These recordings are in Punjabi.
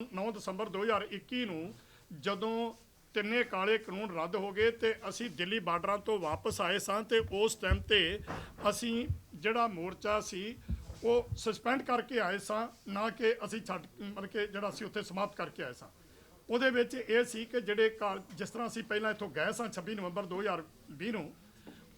9 ਦਸੰਬਰ 2021 ਨੂੰ ਜਦੋਂ ਤਿੰਨੇ ਕਾਲੇ ਕਾਨੂੰਨ ਰੱਦ ਹੋ ਗਏ ਤੇ ਅਸੀਂ ਦਿੱਲੀ ਬਾਰਡਰਾਂ ਤੋਂ ਵਾਪਸ ਆਏ ਸਾਂ ਤੇ ਉਸ ਟਾਈਮ ਤੇ ਅਸੀਂ ਜਿਹੜਾ ਮੋਰਚਾ ਸੀ, ਉਹ ਸਸਪੈਂਡ ਕਰਕੇ ਆਏ ਸਾਂ, ਨਾ ਕਿ ਅਸੀਂ ਛੱਡ, ਮਤਲਬ ਕਿ ਜਿਹੜਾ ਅਸੀਂ ਉੱਥੇ ਸਮਾਪਤ ਕਰਕੇ ਆਏ ਸਾਂ। ਉਹਦੇ ਵਿੱਚ ਇਹ ਸੀ ਕਿ ਜਿਹੜੇ ਕਾ- ਜਿਸ ਤਰ੍ਹਾਂ ਅਸੀਂ ਪਹਿਲਾਂ ਇੱਥੋਂ ਗਏ ਸਾਂ 26 ਨਵੰਬਰ 2020 ਨੂੰ,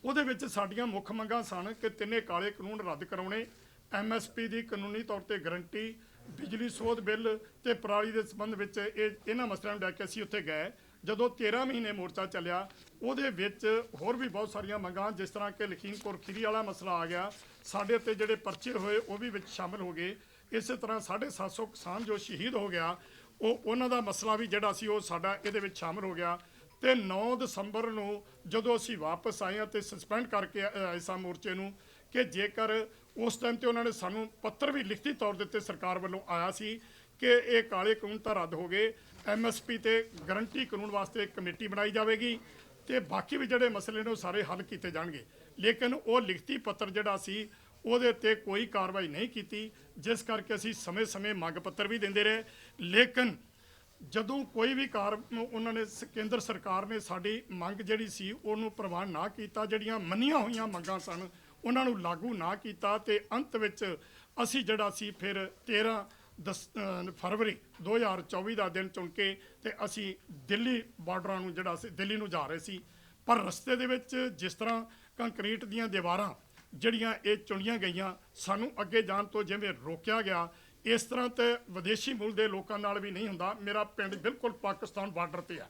ਉਹਦੇ ਵਿੱਚ ਸਾਡੀਆਂ ਮੁੱਖ ਮੰਗਾਂ ਸਨ ਕਿ ਤਿੰਨੇ ਕਾਲੇ ਕਾਨੂੰਨ ਰੱਦ ਕਰਾਉਣੇ ਐਮਐਸਪੀ ਦੀ ਕਾਨੂੰਨੀ ਤੌਰ ਤੇ ਗਰੰਟੀ ਬਿਜਲੀ ਸੋਧ ਬਿੱਲ ਤੇ ਪਰਾਲੀ ਦੇ ਸੰਬੰਧ ਵਿੱਚ ਇਹ ਇਹਨਾਂ ਮਸਲਿਆਂ ਨੂੰ ਲੈ ਕੇ ਅਸੀਂ ਉੱਥੇ ਗਏ। ਜਦੋਂ 13 ਮਹੀਨੇ ਮੋਰਚਾ ਚੱਲਿਆ, ਉਹਦੇ ਵਿੱਚ ਹੋਰ ਵੀ ਬਹੁਤ ਸਾਰੀਆਂ ਮੰਗਾਂ, ਜਿਸ ਤਰ੍ਹਾਂ ਕਿ ਲਖੀਮਪੁਰ ਖੀਰੀ ਵਾਲਾ ਮਸਲਾ ਆ ਗਿਆ, ਸਾਡੇ ਤੇ ਜਿਹੜੇ ਪਰਚੇ ਹੋਏ, ਉਹ ਵੀ ਵਿੱਚ ਸ਼ਾਮਲ ਹੋ ਗਏ। ਇਸੇ ਤਰ੍ਹਾਂ 750 ਕਿਸਾਨ ਜੋ ਸ਼ਹੀਦ ਹੋ ਗਿਆ, ਉਹ ਉਹਨਾਂ ਦਾ ਮਸਲਾ ਵੀ ਜਿਹੜਾ ਸੀ, ਉਹ ਸਾਡਾ ਇਹਦੇ ਵਿੱਚ ਸ਼ਾਮਲ ਹੋ ਗਿਆ। ਤੇ 9 ਦਸੰਬਰ ਨੂੰ ਜਦੋਂ ਅਸੀਂ ਵਾਪਸ ਆਏ ਹਾਂ ਤੇ ਸਸਪੈਂਡ ਕਰਕੇ ਆ- ਆਏ ਸਾਂ ਮੋਰਚੇ ਨੂੰ ਕਿ ਜੇਕਰ ਉਸ ਟਾਈਮ ਤੇ ਉਹਨਾਂ ਨੇ ਸਾਨੂੰ ਪੱਤਰ ਵੀ ਲਿਖਤੀ ਤੌਰ ਦੇ ਉੱਤੇ ਸਰਕਾਰ ਵੱਲੋਂ ਆਇਆ ਸੀ ਕਿ ਇਹ ਕਾਲੇ ਕਾਨੂੰਨ ਤਾਂ ਰੱਦ ਹੋ ਗਏ ਐਮਐਸਪੀ ਤੇ ਗਰੰਟੀ ਕਾਨੂੰਨ ਵਾਸਤੇ ਕਮੇਟੀ ਬਣਾਈ ਜਾਵੇਗੀ ਤੇ ਬਾਕੀ ਵੀ ਜਿਹੜੇ ਮਸਲੇ ਨੇ ਉਹ ਸਾਰੇ ਹੱਲ ਕੀਤੇ ਜਾਣਗੇ। ਲੇਕਿਨ ਉਹ ਲਿਖਤੀ ਪੱਤਰ ਜਿਹੜਾ ਸੀ, ਉਹਦੇ ਤੇ ਕੋਈ ਕਾਰਵਾਈ ਨਹੀਂ ਕੀਤੀ, ਜਿਸ ਕਰਕੇ ਅਸੀਂ ਸਮੇਂ-ਸਮੇਂ ਮੰਗ ਪੱਤਰ ਵੀ ਦਿੰਦੇ ਰਹੇ। ਲੇਕਿਨ ਜਦੋਂ ਕੋਈ ਵੀ ਕਾਰ ਉਹਨਾਂ ਨੇ ਸ- ਕੇਂਦਰ ਸਰਕਾਰ ਨੇ ਸਾਡੀ ਮੰਗ ਜਿਹੜੀ ਸੀ, ਉਹਨੂੰ ਪ੍ਰਵਾਨ ਨਾ ਕੀਤਾ, ਜਿਹੜੀਆਂ ਮੰਨੀਆਂ ਹੋਈਆਂ ਮੰਗਾਂ ਸਨ, ਉਹਨਾਂ ਨੂੰ ਲਾਗੂ ਨਾ ਕੀਤਾ ਤੇ ਅੰਤ ਵਿੱਚ ਅਸੀਂ ਜਿਹੜਾ ਸੀ ਫਿਰ 13 ਦਸ, ਅਹ, ਫਰਵਰੀ 2024 ਦਾ ਦਿਨ ਚੁਣ ਕੇ ਤੇ ਅਸੀਂ ਦਿੱਲੀ ਬਾਰਡਰਾਂ ਨੂੰ ਜਿਹੜਾ ਸੀ, ਦਿੱਲੀ ਨੂੰ ਜਾ ਰਹੇ ਸੀ। ਪਰ ਰਸਤੇ ਦੇ ਵਿੱਚ ਜਿਸ ਤਰ੍ਹਾਂ ਕੰਕਰੀਟ ਦੀਆਂ ਦੀਵਾਰਾਂ ਜਿਹੜੀਆਂ ਇਹ ਚੁਣੀਆਂ ਗਈਆਂ, ਸਾਨੂੰ ਅੱਗੇ ਜਾਣ ਤੋਂ ਜਿਵੇਂ ਰੋਕਿਆ ਗਿਆ ਇਸ ਤਰ੍ਹਾਂ ਤੇ ਵਿਦੇਸ਼ੀ ਮੂਲ ਦੇ ਲੋਕਾਂ ਨਾਲ ਵੀ ਨਹੀਂ ਹੁੰਦਾ। ਮੇਰਾ ਪਿੰਡ ਬਿਲਕੁਲ ਪਾਕਿਸਤਾਨ ਬਾਰਡਰ ਤੇ ਹੈ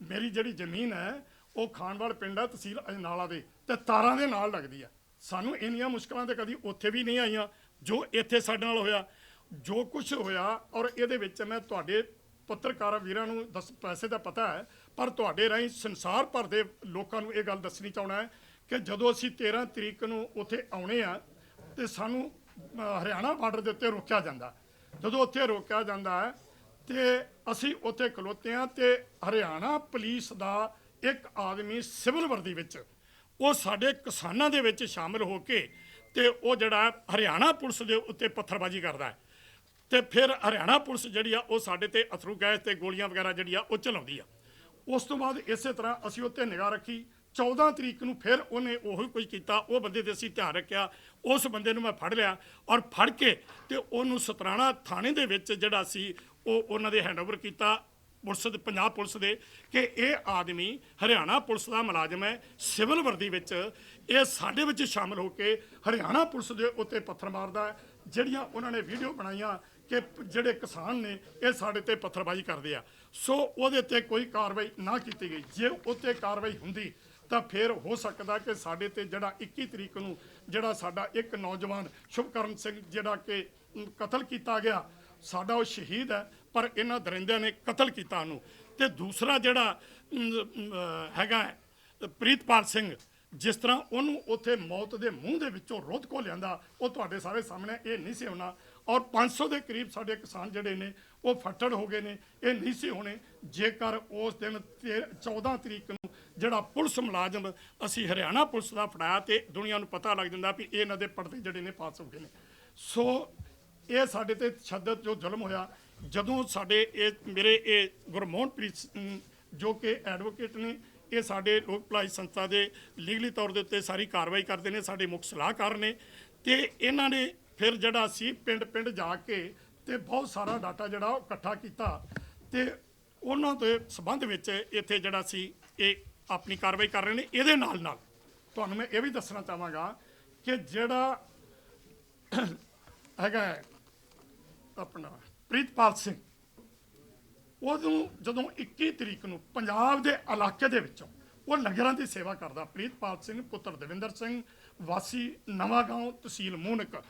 ਮੇਰੀ ਜਿਹੜੀ ਜ਼ਮੀਨ ਹੈ, ਉਹ ਖਾਨਵਾਲ ਪਿੰਡ ਹੈ, ਤਹਿਸੀਲ ਅਜਨਾਲਾ ਦੇ। ਤੇ ਤਾਰਾਂ ਦੇ ਨਾਲ ਲੱਗਦੀ ਹੈ ਸਾਨੂੰ ਇੰਨੀਆਂ ਮੁਸ਼ਕਲਾਂ ਤੇ ਕਦੀ ਉੱਥੇ ਵੀ ਨਹੀਂ ਆਈਆਂ, ਜੋ ਇੱਥੇ ਸਾਡੇ ਨਾਲ ਹੋਇਆ। ਜੋ ਕੁਝ ਹੋਇਆ, ਔਰ ਇਹਦੇ ਵਿੱਚ ਮੈਂ ਤੁਹਾਡੇ ਪੱਤਰਕਾਰ ਵੀਰਾਂ ਨੂੰ ਦੱਸ, ਪੈਸੇ ਦਾ ਪਤਾ ਹੈ, ਪਰ ਤੁਹਾਡੇ ਰਾਹੀਂ ਸੰਸਾਰ ਭਰ ਦੇ ਲੋਕਾਂ ਨੂੰ ਇਹ ਗੱਲ ਦੱਸਣੀ ਚਾਹਣਾ ਹੈ ਕਿ ਜਦੋਂ ਅਸੀਂ 13 ਤਰੀਕ ਨੂੰ ਉੱਥੇ ਆਉਣੇ ਆ, ਤੇ ਸਾਨੂੰ ਹਰਿਆਣਾ ਬਾਰਡਰ ਦੇ ਉੱਤੇ ਰੋਕਿਆ ਜਾਂਦਾ ਜਦੋਂ ਉੱਥੇ ਰੋਕਿਆ ਜਾਂਦਾ ਹੈ, ਤੇ ਅਸੀਂ ਉੱਥੇ ਖਲੋਤੇ ਆ ਤੇ ਹਰਿਆਣਾ ਪੁਲਿਸ ਦਾ ਇੱਕ ਆਦਮੀ ਸਿਵਲ ਵਰਦੀ ਵਿੱਚ, ਉਹ ਸਾਡੇ ਕਿਸਾਨਾਂ ਦੇ ਵਿੱਚ ਸ਼ਾਮਲ ਹੋ ਕੇ ਤੇ ਉਹ ਜਿਹੜਾ ਹਰਿਆਣਾ ਪੁਲਿਸ ਦੇ ਉੱਤੇ ਪੱਥਰਬਾਜ਼ੀ ਕਰਦਾ ਹੈ। ਤੇ ਫਿਰ ਹਰਿਆਣਾ ਪੁਲਿਸ ਜਿਹੜੀ ਆ, ਉਹ ਸਾਡੇ ਤੇ ਅਥਰੂ ਗੈਸ ਤੇ ਗੋਲੀਆਂ ਵਗੈਰਾ ਜਿਹੜੀ ਆ, ਉਹ ਚਲਾਉਂਦੀ ਆ। ਉਸ ਤੋਂ ਬਾਅਦ ਇਸੇ ਤਰ੍ਹਾਂ ਅਸੀਂ ਉੱਤੇ ਨਿਗਾਹ ਰੱਖੀ 14 ਤਰੀਕ ਨੂੰ ਫਿਰ ਉਹਨੇ ਉਹੀ ਕੁਝ ਕੀਤਾ, ਉਹ ਬੰਦੇ ਤੇ ਅਸੀਂ ਧਿਆਨ ਰੱਖਿਆ, ਉਸ ਬੰਦੇ ਨੂੰ ਮੈਂ ਫੜ ਲਿਆ ਔਰ ਫੜ ਕੇ ਤੇ ਉਹਨੂੰ ਸਤਰਾਣਾ ਥਾਣੇ ਦੇ ਵਿੱਚ ਜਿਹੜਾ ਸੀ, ਉਹ ਉਹਨਾਂ ਦੇ ਹੈਂਡਓਵਰ ਕੀਤਾ ਪੁਲਿਸ ਦੇ, ਪੰਜਾਬ ਪੁਲਿਸ ਦੇ ਕਿ ਇਹ ਆਦਮੀ ਹਰਿਆਣਾ ਪੁਲਿਸ ਦਾ ਮੁਲਾਜ਼ਮ ਹੈ, ਸਿਵਲ ਵਰਦੀ ਵਿੱਚ ਇਹ ਸਾਡੇ ਵਿੱਚ ਸ਼ਾਮਲ ਹੋ ਕੇ ਹਰਿਆਣਾ ਪੁਲਿਸ ਦੇ ਉੱਤੇ ਪੱਥਰ ਮਾਰਦਾ ਹੈ, ਜਿਹੜੀਆਂ ਉਹਨਾਂ ਨੇ ਵੀਡੀਓ ਬਣਾਈਆਂ ਕਿ ਜਿਹੜੇ ਕਿਸਾਨ ਨੇ, ਇਹ ਸਾਡੇ ਤੇ ਪੱਥਰਬਾਜ਼ੀ ਕਰਦੇ ਆ। ਸੋ ਉਹਦੇ ਤੇ ਕੋਈ ਕਾਰਵਾਈ ਨਾ ਕੀਤੀ ਗਈ। ਜੇ ਉੱਤੇ ਕਾਰਵਾਈ ਹੁੰਦੀ, ਤਾਂ ਫਿਰ ਹੋ ਸਕਦਾ ਕਿ ਸਾਡੇ ਤੇ ਜਿਹੜਾ 21 ਤਰੀਕ ਨੂੰ ਜਿਹੜਾ ਸਾਡਾ ਇੱਕ ਨੌਜਵਾਨ ਸ਼ੁਭਕਰਨ ਸਿੰਘ ਜਿਹੜਾ ਕਿ ਕਤਲ ਕੀਤਾ ਗਿਆ, ਸਾਡਾ ਉਹ ਸ਼ਹੀਦ ਹੈ, ਪਰ ਇਹਨਾਂ ਦਰਿੰਦਿਆਂ ਨੇ ਕਤਲ ਕੀਤਾ ਉਹਨੂੰ। ਤੇ ਦੂਸਰਾ ਜਿਹੜਾ ਹੈਗਾ ਪ੍ਰੀਤਪਾਲ ਸਿੰਘ, ਜਿਸ ਤਰ੍ਹਾਂ ਉਹਨੂੰ ਉੱਥੇ ਮੌਤ ਦੇ ਮੂੰਹ ਦੇ ਵਿੱਚੋਂ ਰੋਧ ਕੋ ਲਿਆਂਦਾ ਉਹ ਤੁਹਾਡੇ ਸਾਰੇ ਸਾਹਮਣੇ ਇਹ ਨਹੀਂ ਸੀ ਹੋਣਾ ਔਰ 500 ਦੇ ਕਰੀਬ ਸਾਡੇ ਕਿਸਾਨ ਜਿਹੜੇ ਨੇ, ਉਹ ਫੱਟੜ ਹੋ ਗਏ ਨੇ। ਇਹ ਨਹੀਂ ਸੀ ਹੋਣੇ। ਜੇਕਰ ਉਸ ਦਿਨ ਤੇ- 14 ਤਰੀਕ ਨੂੰ ਜਿਹੜਾ ਪੁਲਿਸ ਮੁਲਾਜ਼ਮ ਅਸੀਂ ਹਰਿਆਣਾ ਪੁਲਿਸ ਦਾ ਫੜਾਇਆ ਤੇ ਦੁਨੀਆ ਨੂੰ ਪਤਾ ਲੱਗ ਜਾਂਦਾ ਵੀ ਇਹਨਾਂ ਦੇ ਪਰਦੇ ਜਿਹੜੇ ਨੇ ਪਾਸ ਹੋ ਗਏ ਨੇ। ਸੋ ਇਹ ਸਾਡੇ ਤੇ ਤਸ਼ੱਦਦ ਜੋ ਜ਼ੁਲਮ ਹੋਇਆ, ਜਦੋਂ ਸਾਡੇ ਇਹ ਮੇਰੇ ਇਹ ਗੁਰਮੋਹਨਪ੍ਰੀਤ ਜੋ ਕਿ ਐਡਵੋਕੇਟ ਨੇ, ਇਹ ਸਾਡੇ ਲੋਕ ਭਲਾਈ ਸੰਸਥਾ ਦੇ ਲੀਗਲੀ ਤੌਰ ਦੇ ਉੱਤੇ ਸਾਰੀ ਕਾਰਵਾਈ ਕਰਦੇ ਨੇ, ਸਾਡੇ ਮੁੱਖ ਸਲਾਹਕਾਰ ਨੇ ਤੇ ਇਹਨਾਂ ਨੇ ਫਿਰ ਜਿਹੜਾ ਸੀ ਪਿੰਡ ਪਿੰਡ ਜਾ ਕੇ ਤੇ ਬਹੁਤ ਸਾਰਾ ਡਾਟਾ ਜਿਹੜਾ ਉਹ ਇਕੱਠਾ ਕੀਤਾ ਤੇ ਉਹਨਾਂ ਦੇ ਸਬੰਧ ਵਿੱਚ ਇੱਥੇ ਜਿਹੜਾ ਸੀ ਇਹ ਆਪਣੀ ਕਾਰਵਾਈ ਕਰ ਰਹੇ ਨੇ ਇਹਦੇ ਨਾਲ ਨਾਲ। ਤੁਹਾਨੂੰ ਮੈਂ ਇਹ ਵੀ ਦੱਸਣਾ ਚਾਹਾਂਗਾ ਕਿ ਜਿਹੜਾ ਹੈਗਾ ਆਪਣਾ ਪ੍ਰੀਤਪਾਲ ਸਿੰਘ ਉਦੋਂ ਜਦੋਂ 21 ਤਰੀਕ ਨੂੰ ਪੰਜਾਬ ਦੇ ਇਲਾਕੇ ਦੇ ਵਿੱਚੋਂ ਉਹ ਲੰਗਰਾਂ ਦੀ ਸੇਵਾ ਕਰਦਾ, ਪ੍ਰੀਤਪਾਲ ਸਿੰਘ, ਪੁੱਤਰ ਦਵਿੰਦਰ ਸਿੰਘ, ਵਾਸੀ ਨਵਾਂ ਗਾਉਂ ਤਹਿਸੀਲ ਮੂਨਕ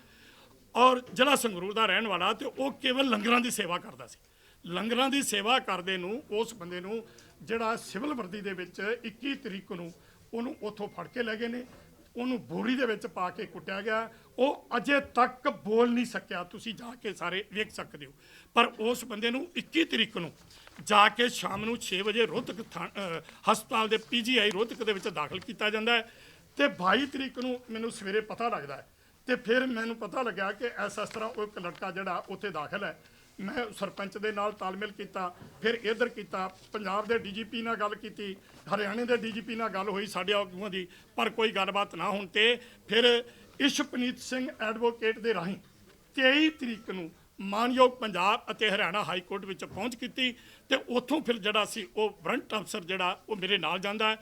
ਔਰ ਜ਼ਿਲ੍ਹਾ ਸੰਗਰੂਰ ਦਾ ਰਹਿਣ ਵਾਲਾ ਤੇ ਉਹ ਕੇਵਲ ਲੰਗਰਾਂ ਦੀ ਸੇਵਾ ਕਰਦਾ ਸੀ। ਲੰਗਰਾਂ ਦੀ ਸੇਵਾ ਕਰਦੇ ਨੂੰ, ਉਸ ਬੰਦੇ ਨੂੰ ਜਿਹੜਾ ਸਿਵਲ ਵਰਦੀ ਦੇ ਵਿੱਚ 21 ਤਰੀਕ ਨੂੰ ਉਹਨੂੰ ਉੱਥੋਂ ਫੜ ਕੇ ਲੈ ਗਏ ਨੇ। ਉਹਨੂੰ ਬੋਰੀ ਦੇ ਵਿੱਚ ਪਾ ਕੇ ਕੁੱਟਿਆ ਗਿਆ। ਉਹ ਅਜੇ ਤੱਕ ਬੋਲ ਨਹੀਂ ਸਕਿਆ। ਤੁਸੀਂ ਜਾ ਕੇ ਸਾਰੇ ਵੇਖ ਸਕਦੇ ਹੋ। ਪਰ ਉਸ ਬੰਦੇ ਨੂੰ 21 ਤਰੀਕ ਨੂੰ ਜਾ ਕੇ ਸ਼ਾਮ ਨੂੰ 6 ਵਜੇ ਰੋਹਤਕ ਥਾਂ- ਹਸਪਤਾਲ ਦੇ ਪੀਜੀਆਈ ਰੋਹਤਕ ਦੇ ਵਿੱਚ ਦਾਖਲ ਕੀਤਾ ਜਾਂਦਾ ਹੈ। ਤੇ 22 ਤਰੀਕ ਨੂੰ ਮੈਨੂੰ ਸਵੇਰੇ ਪਤਾ ਲੱਗਦਾ ਹੈ ਤੇ ਫਿਰ ਮੈਨੂੰ ਪਤਾ ਲੱਗਿਆ ਕਿ ਐਸ ਇਸ ਤਰ੍ਹਾਂ ਉਹ ਇੱਕ ਲੜਕਾ ਜਿਹੜਾ ਉੱਥੇ ਦਾਖਲ ਹੈ। ਮੈਂ ਸਰਪੰਚ ਦੇ ਨਾਲ ਤਾਲਮੇਲ ਕੀਤਾ, ਫਿਰ ਇਧਰ ਕੀਤਾ, ਪੰਜਾਬ ਦੇ ਡੀਜੀਪੀ ਨਾਲ ਗੱਲ ਕੀਤੀ, ਹਰਿਆਣੇ ਦੇ ਡੀਜੀਪੀ ਨਾਲ ਗੱਲ ਹੋਈ ਸਾਡੇ ਆਗੂਆਂ ਦੀ, ਪਰ ਕੋਈ ਗੱਲਬਾਤ ਨਾ ਹੋਣ ਤੇ ਫਿਰ ਇਸ਼ਪਨੀਤ ਸਿੰਘ ਐਡਵੋਕੇਟ ਦੇ ਰਾਹੀਂ 23 ਤਰੀਕ ਨੂੰ ਮਾਨਯੋਗ ਪੰਜਾਬ ਅਤੇ ਹਰਿਆਣਾ ਹਾਈ ਕੋਰਟ ਵਿੱਚ ਪਹੁੰਚ ਕੀਤੀ ਤੇ ਉੱਥੋਂ ਫਿਰ ਜਿਹੜਾ ਸੀ ਉਹ ਵਰੰਟ ਅਫਸਰ ਜਿਹੜਾ ਉਹ ਮੇਰੇ ਨਾਲ ਜਾਂਦਾ ਹੈ।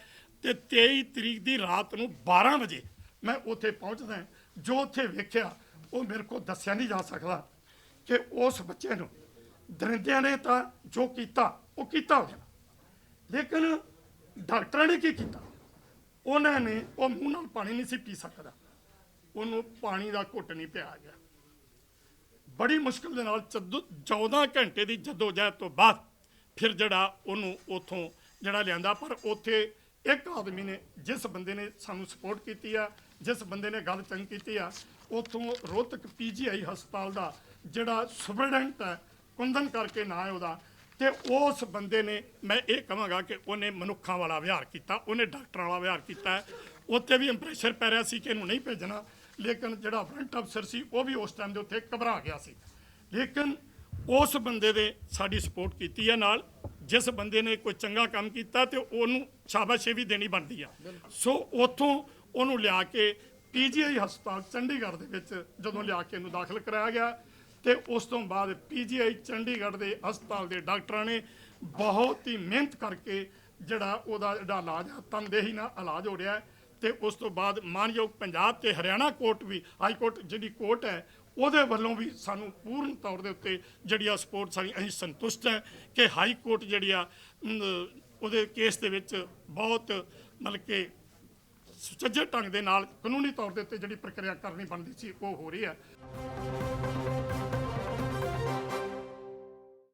ਤੇ 23 ਤਰੀਕ ਦੀ ਰਾਤ ਨੂੰ 12 ਵਜੇ ਮੈਂ ਉੱਥੇ ਪਹੁੰਚਦਾ ਜੋ ਉੱਥੇ ਵੇਖਿਆ, ਉਹ ਮੇਰੇ ਕੋਲ ਦੱਸਿਆ ਨਹੀਂ ਜਾ ਸਕਦਾ ਕਿ ਉਸ ਬੱਚੇ ਨੂੰ ਦਰਿੰਦਿਆਂ ਨੇ ਤਾਂ ਜੋ ਕੀਤਾ, ਉਹ ਕੀਤਾ ਹੋ ਗਿਆ ਲੇਕਿਨ ਡਾਕਟਰਾਂ ਨੇ ਕੀ ਕੀਤਾ? ਉਹਨਾਂ ਨੇ, ਉਹ ਮੂੰਹ ਨਾਲ ਪਾਣੀ ਨਹੀਂ ਸੀ ਪੀ ਸਕਦਾ। ਉਹਨੂੰ ਪਾਣੀ ਦਾ ਘੁੱਟ ਨਹੀਂ ਪਿਆ ਗਿਆ। ਬੜੀ ਮੁਸ਼ਕਲ ਦੇ ਨਾਲ ਚੱਦੋ- 14 ਘੰਟੇ ਦੀ ਜਦੋਜਹਿਦ ਤੋਂ ਬਾਅਦ ਫਿਰ ਜਿਹੜਾ ਉਹਨੂੰ ਉਥੋਂ ਜਿਹੜਾ ਲਿਆਂਦਾ, ਪਰ ਉੱਥੇ ਇੱਕ ਆਦਮੀ ਨੇ ਜਿਸ ਬੰਦੇ ਨੇ ਸਾਨੂੰ ਸਪੋਰਟ ਕੀਤੀ ਆ, ਜਿਸ ਬੰਦੇ ਨੇ ਗੱਲ ਚੰਗੀ ਕੀਤੀ ਆ, ਉਥੋਂ ਰੋਹਤਕ ਪੀਜੀਆਈ ਹਸਪਤਾਲ ਦਾ ਜਿਹੜਾ ਸੁਪਰਡੈਂਟ ਹੈ, ਕੁੰਦਨ ਕਰਕੇ ਨਾਂ ਹੈ ਉਹਦਾ, ਤੇ ਉਸ ਬੰਦੇ ਨੇ, ਮੈਂ ਇਹ ਕਹਾਂਗਾ ਕਿ ਉਹਨੇ ਮਨੁੱਖਾਂ ਵਾਲਾ ਵਿਹਾਰ ਕੀਤਾ, ਉਹਨੇ ਡਾਕਟਰਾਂ ਵਾਲਾ ਵਿਹਾਰ ਕੀਤਾ ਹੈ। ਉੱਥੇ ਵੀ ਇੰਪ੍ਰੈਸ਼ਰ ਪੈ ਰਿਹਾ ਸੀ ਕਿ ਇਹਨੂੰ ਨਹੀਂ ਭੇਜਣਾ, ਲੇਕਿਨ ਜਿਹੜਾ ਫਰੰਟ ਅਫਸਰ ਸੀ, ਉਹ ਵੀ ਉਸ ਟਾਈਮ ਦੇ ਉੱਤੇ ਘਬਰਾ ਗਿਆ ਸੀ ਲੇਕਿਨ ਉਸ ਬੰਦੇ ਦੇ ਸਾਡੀ ਸਪੋਰਟ ਕੀਤੀ ਹੈ ਨਾਲ, ਜਿਸ ਬੰਦੇ ਨੇ ਕੋਈ ਚੰਗਾ ਕੰਮ ਕੀਤਾ ਤੇ ਉਹਨੂੰ ਸ਼ਾਬਾਸ਼ੀ ਵੀ ਦੇਣੀ ਬਣਦੀ ਆ। ਸੋ ਉੱਥੋਂ ਉਹਨੂੰ ਲਿਆ ਕੇ ਪੀਜੀਆਈ ਹਸਪਤਾਲ ਚੰਡੀਗੜ੍ਹ ਦੇ ਵਿੱਚ ਜਦੋਂ ਲਿਆ ਕੇ ਇਹਨੂੰ ਦਾਖਲ ਕਰਾਇਆ ਗਿਆ ਤੇ ਉਸ ਤੋਂ ਬਾਅਦ ਪੀਜੀਆਈ ਚੰਡੀਗੜ੍ਹ ਦੇ ਹਸਪਤਾਲ ਦੇ ਡਾਕਟਰਾਂ ਨੇ ਬਹੁਤ ਹੀ ਮਿਹਨਤ ਕਰਕੇ ਜਿਹੜਾ ਉਹਦਾ ਜਿਹੜਾ ਇਲਾਜ ਆ, ਤਨਦੇਹੀ ਨਾਲ ਇਲਾਜ ਹੋ ਰਿਹਾ ਹੈ ਤੇ ਉਸ ਤੋਂ ਬਾਅਦ ਮਾਨਯੋਗ ਪੰਜਾਬ ਤੇ ਹਰਿਆਣਾ ਕੋਰਟ ਵੀ, ਹਾਈ ਕੋਰਟ ਜਿਹੜੀ ਕੋਰਟ ਹੈ ਉਹਦੇ ਵੱਲੋਂ ਵੀ ਸਾਨੂੰ ਪੂਰਨ ਤੌਰ ਦੇ ਉੱਤੇ ਜਿਹੜੀ ਆ ਸਪੋਰਟ ਸਾਡੀ, ਅਸੀਂ ਸੰਤੁਸ਼ਟ ਹੈ ਕਿ ਹਾਈ ਕੋਰਟ ਜਿਹੜੀ ਆ ਉਹਦੇ ਕੇਸ ਦੇ ਵਿੱਚ ਬਹੁਤ ਮਤਲਬ ਕਿ ਸੁਚੱਜੇ ਢੰਗ ਦੇ ਨਾਲ ਕਾਨੂੰਨੀ ਤੌਰ ਦੇ ਉੱਤੇ ਜਿਹੜੀ ਪ੍ਰਕਿਰਿਆ ਕਰਨੀ ਬਣਦੀ ਸੀ, ਉਹ ਹੋ ਰਹੀ ਹੈ।